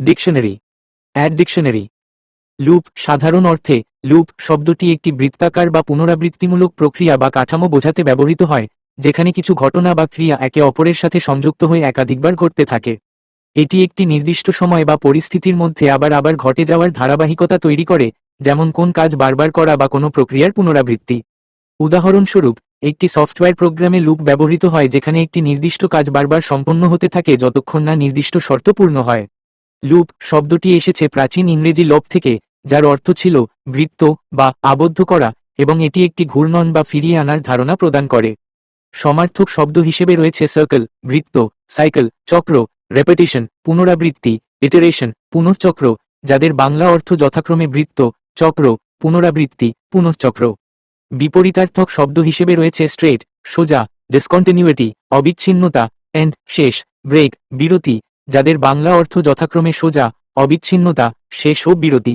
Dictionary add dictionary loop সাধারণ অর্থে loop শব্দটি একটি বৃত্তাকার বা পুনরাবৃত্তিমূলক প্রক্রিয়া বা কাঠামো বোঝাতে ব্যবহৃত হয়, যেখানে কিছু ঘটনা বা ক্রিয়া একে অপরের সাথে সংযুক্ত হয়ে একাধিকবার ঘটতে থাকে। এটি একটি নির্দিষ্ট সময় বা পরিস্থিতির মধ্যে আবার আবার ঘটে যাওয়ার ধারাবাহিকতা তৈরি করে, যেমন কোন কাজ বারবার করা বা কোনো প্রক্রিয়ার পুনরাবৃত্তি। উদাহরণস্বরূপ, একটি সফটওয়্যার প্রোগ্রামে লুপ ব্যবহৃত হয় যেখানে একটি নির্দিষ্ট কাজ বারবার সম্পন্ন হতে থাকে যতক্ষণ না নির্দিষ্ট শর্ত পূর্ণ হয়। লুপ শব্দটি এসেছে প্রাচীন ইংরেজি লোপ থেকে, যার অর্থ ছিল বৃত্ত বা আবদ্ধ করা, এবং এটি একটি ঘূর্ণন বা ফিরিয়ে আনার ধারণা প্রদান করে। সমার্থক শব্দ হিসেবে রয়েছে সার্কেল বৃত্ত সাইকেল চক্র রেপিটিশন পুনরাবৃত্তি ইটারেশন পুনর্চক্র যাদের বাংলা অর্থ যথাক্রমে বৃত্ত, চক্র, পুনরাবৃত্তি পুনশ্চক্র বিপরীতার্থক শব্দ হিসেবে রয়েছে স্ট্রেট সোজা ডিসকন্টিনিউটি অবিচ্ছিন্নতা এন্ড শেষ ব্রেক বিরতি যাদের বাংলা অর্থ যথাক্রমে সোজা অবিচ্ছিন্নতা সে সব বিরতি